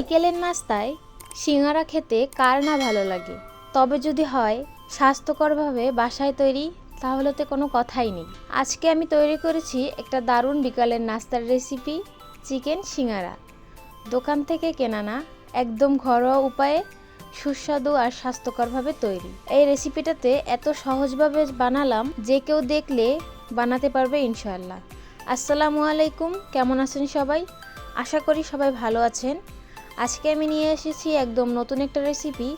বিকেলের নাস্তায় সিঙ্গারা খেতে কার না ভালো লাগে? তবে যদি হয়, স্বাস্থ্যকরভাবে বাসায় তৈরি, তাহলে তো কোনো কথাই নেই। আজকে আমি তৈরি করেছি একটা দারুণ বিকালের নাস্তার রেসিপি, চিকেন সিঙ্গারা। দোকান থেকে কেনা না, একদম ঘরোয়া উপায়ে সুস্বাদু আর স্বাস্থ্যকরভাবে তৈরি। এই রেসিপিটাতে এত সহজভাবে বানালাম যে কেউ দেখলে বানাতে পারবে ইনশাল্লাহ আসসালামু আলাইকুম, কেমন আছেন সবাই? আশা করি সবাই ভালো আছেন। আজকে আমি নিয়ে এসেছি একদম নতুন একটা রেসিপি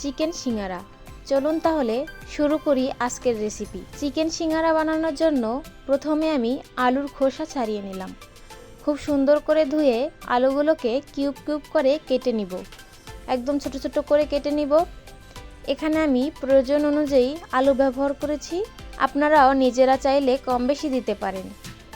চিকেন সিঙ্গারা। চলুন তাহলে শুরু করি আজকের রেসিপি চিকেন সিঙ্গারা বানানোর জন্য প্রথমে আমি আলুর খোসা ছাড়িয়ে নিলাম। খুব সুন্দর করে ধুয়ে আলুগুলোকে কিউব কিউব করে কেটে নিব। একদম ছোট ছোট করে কেটে নিব। এখানে আমি প্রয়োজন অনুযায়ী আলু ব্যবহার করেছি। আপনারাও নিজেরা চাইলে কম বেশি দিতে পারেন।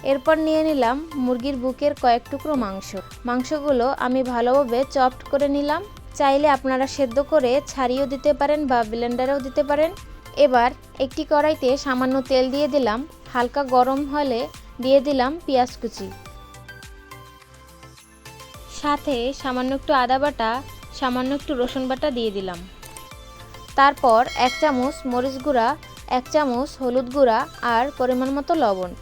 এরপর নিয়ে নিলাম মুরগির বুকের কয়েক টুকরো মাংস। মাংসগুলো আমি ভালোভাবে চপড করে নিলাম। চাইলে আপনারা সেদ্ধ করে ছাড়িয়েও দিতে পারেন বা ব্লেন্ডারেও দিতে পারেন। এবার একটি কড়াইতে সামান্য তেল দিয়ে দিলাম। হালকা গরম হলে দিয়ে দিলাম পেঁয়াজ কুচি। সাথে সামান্য একটু আদা বাটা, সামান্য একটু রসুন বাটা দিয়ে দিলাম। তারপর এক চামচ মরিচ গুঁড়া, এক চামচ হলুদ গুঁড়া আর পরিমাণ মতো লবণ।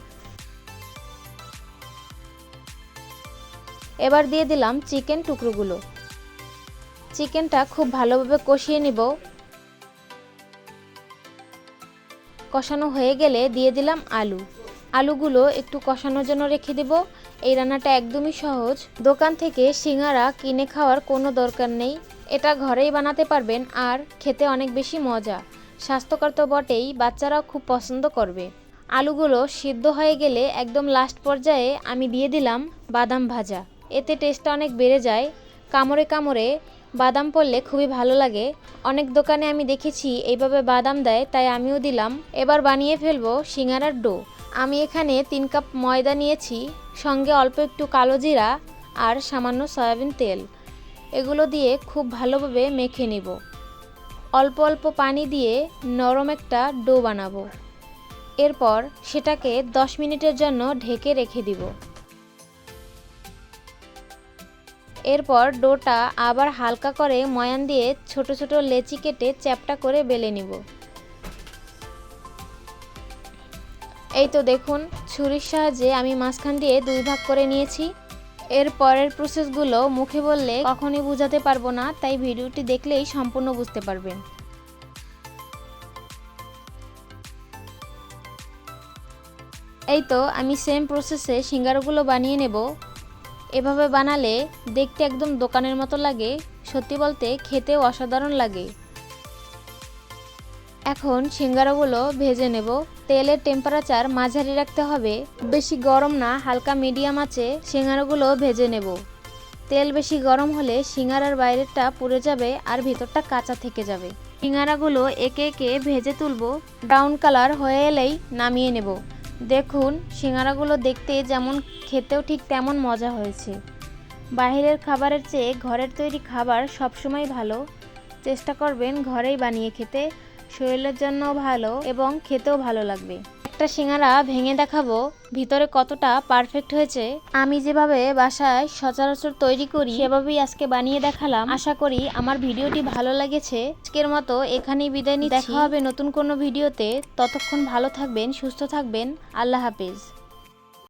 এবার দিয়ে দিলাম চিকেন টুকরোগুলো। চিকেনটা খুব ভালোভাবে কষিয়ে নিব। কষানো হয়ে গেলে দিয়ে দিলাম আলু। আলুগুলো একটু কষানোর জন্য রেখে দিব। এই রান্নাটা একদমই সহজ। দোকান থেকে সিঙ্গারা কিনে খাওয়ার কোনো দরকার নেই। এটা ঘরেই বানাতে পারবেন আর খেতে অনেক বেশি মজা। স্বাস্থ্যকর তো বটেই, বাচ্চারাও খুব পছন্দ করবে। আলুগুলো সিদ্ধ হয়ে গেলে একদম লাস্ট পর্যায়ে আমি দিয়ে দিলাম বাদাম ভাজা। এতে টেস্টটা অনেক বেড়ে যায়। কামড়ে কামড়ে বাদাম পড়লে খুবই ভালো লাগে। অনেক দোকানে আমি দেখেছি এইভাবে বাদাম দেয়, তাই আমিও দিলাম। এবার বানিয়ে ফেলব সিঙ্গারার ডো। আমি এখানে তিন কাপ ময়দা নিয়েছি, সঙ্গে অল্প একটু কালো জিরা আর সামান্য সয়াবিন তেল। এগুলো দিয়ে খুব ভালোভাবে মেখে নিব। অল্প অল্প পানি দিয়ে নরম একটা ডো বানাবো। এরপর সেটাকে 10 মিনিটের জন্য ঢেকে রেখে দিব। এরপর ডোটা আবার হালকা করে ময়ান দিয়ে ছোট ছোট লেচি কেটে চ্যাপটা করে বেলে নিব। এই তো দেখুন, ছুরির সাহায্যে আমি মাঝখান দিয়ে দুই ভাগ করে নিয়েছি। এর পরের প্রসেসগুলো মুখে বললে কখনই বোঝাতে পারব না, তাই ভিডিওটি দেখলেই সম্পূর্ণ বুঝতে পারবেন। এই তো আমি সেম প্রসেসে সিঙ্গারাগুলো বানিয়ে নেব। এভাবে বানালে দেখতে একদম দোকানের মতো লাগে, সত্যি বলতে খেতেও অসাধারণ লাগে। এখন সিঙ্গারাগুলো ভেজে নেব। তেলের টেম্পারেচার মাঝারি রাখতে হবে। বেশি গরম না, হালকা মিডিয়াম আছে, সিঙ্গারাগুলো ভেজে নেব। তেল বেশি গরম হলে সিঙ্গারার বাইরেরটা পুড়ে যাবে আর ভিতরটা কাঁচা থেকে যাবে। সিঙ্গারাগুলো একে একে ভেজে তুলব। ব্রাউন কালার হয়ে এলেই নামিয়ে নেব। দেখুন, সিঙ্গারাগুলো দেখতে যেমন খেতেও ঠিক তেমন মজা হয়েছে। বাহিরের খাবারের চেয়ে ঘরের তৈরি খাবার সবসময় ভালো। চেষ্টা করবেন ঘরেই বানিয়ে খেতে। শরীরের জন্য ভালো এবং খেতেও ভালো লাগবে। একটা সিঙ্গারা ভেঙে দেখাবো, ভিতরে কতটা পারফেক্ট হয়েছে। আমি যেভাবে বাসায় সচরাচর তৈরি করি, সেভাবেই আজকে বানিয়ে দেখালাম। আশা করি আমার ভিডিওটি ভালো লেগেছে। আজকের মতো এখানেই বিদায় নিচ্ছি। দেখা হবে নতুন কোনো ভিডিওতে। ততক্ষণ ভালো থাকবেন, সুস্থ থাকবেন। আল্লাহ হাফেজ।